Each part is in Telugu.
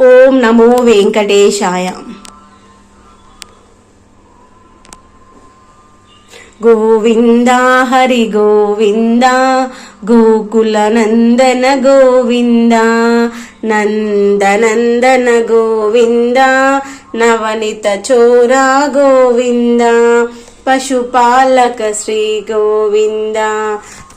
ఓం నమో వెంకటేశాయ. గోవింద హరి గోవింద గోకులనందన గోవింద నందనందన గోవింద నవనిత చోరా గోవింద పశుపాలక శ్రీ గోవింద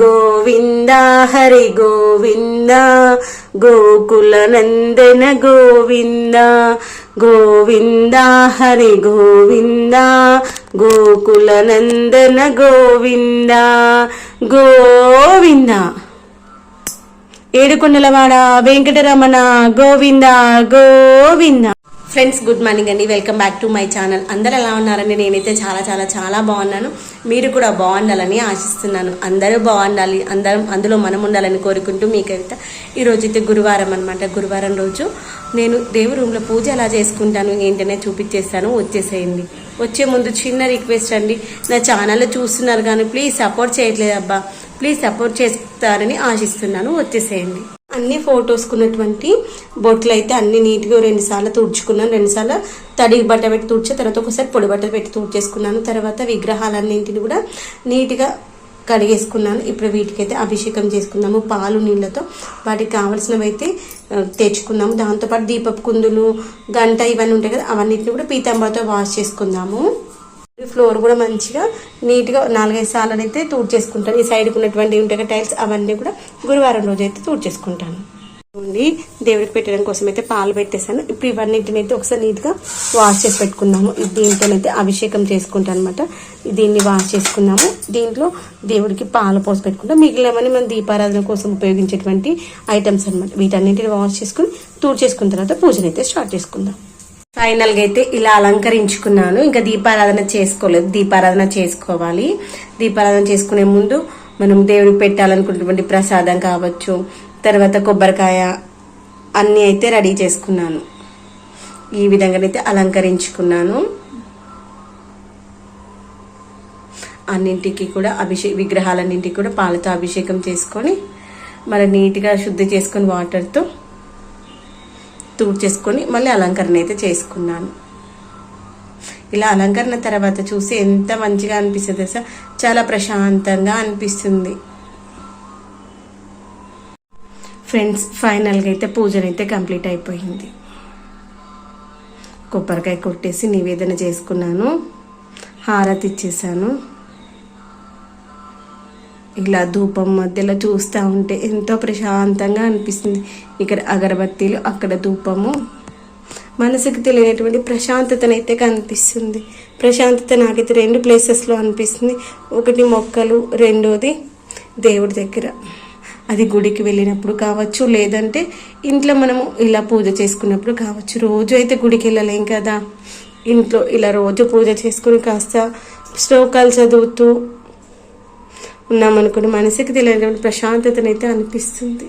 గోవింద హరి గోవింద గోకుల నందన గోవింద గోవింద హరి గోవింద గోకుల నందన గోవింద గోవింద. ఏడుకొండలవాడ Venkataramana Govinda Govinda. Friends good morning అండి. Welcome back to my channel అందరు ఎలా ఉన్నారండి? నేనైతే చాలా చాలా చాలా బాగున్నాను. మీరు కూడా బాగుండాలని ఆశిస్తున్నాను. అందరూ బాగుండాలి. అందరం అందులో మనం ఉండాలని కోరుకుంటూ మీకైతే ఈరోజు అయితే గురువారం అనమాట గురువారం రోజు నేను దేవుడి రూమ్లో పూజ ఎలా చేసుకుంటాను ఏంటనే చూపించేస్తాను. వచ్చేసేయండి. వచ్చే ముందు చిన్న రిక్వెస్ట్ అండి. నా ఛానల్ చూస్తున్నారు కానీ ప్లీజ్ సపోర్ట్ చేయట్లేదు అబ్బా. ప్లీజ్ సపోర్ట్ చేస్తారని ఆశిస్తున్నాను. వచ్చేసేయండి. అన్ని ఫోటోస్కున్నటువంటి బొట్లు అయితే అన్ని నీట్గా రెండు సార్లు తుడుచుకున్నాను. రెండుసార్లు తడి బట్ట పెట్టి తుడిచి తర్వాత ఒకసారి పొడి బట్ట పెట్టి తుడిచేసుకున్నాను. తర్వాత విగ్రహాలన్నింటిని కూడా నీట్గా కడిగేసుకున్నాను. ఇప్పుడు వీటికైతే అభిషేకం చేసుకున్నాము పాలు నీళ్ళతో. వాటికి కావాల్సినవి అయితే ఆ, తెచ్చుకున్నాము దాంతోపాటు దీపపు కుందులు గంట ఇవన్నీ ఉంటాయి కదా అవన్నిటిని కూడా పీతాంబరతో వాష్ చేసుకుందాము. ఫ్లోర్ కూడా మంచిగా నీట్గా నాలుగైదు సార్లు అయితే తూడ్ చేసుకుంటాను. ఈ సైడ్కి ఉన్నటువంటి ఉంటాయి టైల్స్ అవన్నీ కూడా గురువారం రోజు అయితే తూడ్ చేసుకుంటాను. ఉండి దేవుడికి పెట్టడం కోసం అయితే పాలు పెట్టేశాను. ఇప్పుడు ఇవన్నింటిని అయితే ఒకసారి నీట్గా వాష్ చేసి పెట్టుకుందాము. దీంతోనైతే అభిషేకం చేసుకుంటాను అనమాట దీన్ని వాష్ చేసుకున్నాము. దీంట్లో దేవుడికి పాలు పోసి పెట్టుకుంటాం. మిగిలినవన్నీ మనం దీపారాధన కోసం ఉపయోగించేటువంటి ఐటమ్స్ అనమాట వీటన్నింటిని వాష్ చేసుకుని తూడు చేసుకున్న తర్వాత పూజనైతే స్టార్ట్ చేసుకుందాం. ఫైనల్గా అయితే ఇలా అలంకరించుకున్నాను. ఇంకా దీపారాధన చేసుకోలేదు. దీపారాధన చేసుకోవాలి. దీపారాధన చేసుకునే ముందు మనం దేవుడికి పెట్టాలనుకున్నటువంటి ప్రసాదం కావచ్చు తర్వాత కొబ్బరికాయ అన్నీ అయితే రెడీ చేసుకున్నాను. ఈ విధంగానైతే అలంకరించుకున్నాను. అన్నింటికి కూడా అభిషేక విగ్రహాలన్నింటికి కూడా పాలతో అభిషేకం చేసుకొని మరి నీట్గా శుద్ధి చేసుకొని వాటర్తో చేసుకొని మళ్ళీ అలంకరణ అయితే చేసుకున్నాను. ఇలా అలంకరణ తర్వాత చూసి ఎంత మంచిగా అనిపిస్తుంది సార్ చాలా ప్రశాంతంగా అనిపిస్తుంది. ఫ్రెండ్స్ ఫైనల్గా అయితే పూజనైతే అయితే కంప్లీట్ అయిపోయింది. కొబ్బరికాయ కొట్టేసి నివేదన చేసుకున్నాను. హారతి ఇచ్చేసాను. ఇలా ధూపం మధ్యలో చూస్తూ ఉంటే ఎంతో ప్రశాంతంగా అనిపిస్తుంది. ఇక్కడ అగరబత్తీలు అక్కడ ధూపము. మనసుకు తెలియనటువంటి ప్రశాంతతనైతే కనిపిస్తుంది. ప్రశాంతత నాకైతే రెండు ప్లేసెస్లో అనిపిస్తుంది. ఒకటి మొక్కలు రెండోది దేవుడి దగ్గర. అది గుడికి వెళ్ళినప్పుడు కావచ్చు లేదంటే ఇంట్లో మనము ఇలా పూజ చేసుకున్నప్పుడు కావచ్చు. రోజు అయితే గుడికి వెళ్ళలేం కదా. ఇంట్లో ఇలా రోజు పూజ చేసుకుని కాస్త శ్లోకాలు చదువుతూ ఉన్నామనుకుని మనసుకి తెలియనటువంటి ప్రశాంతతనైతే అనిపిస్తుంది.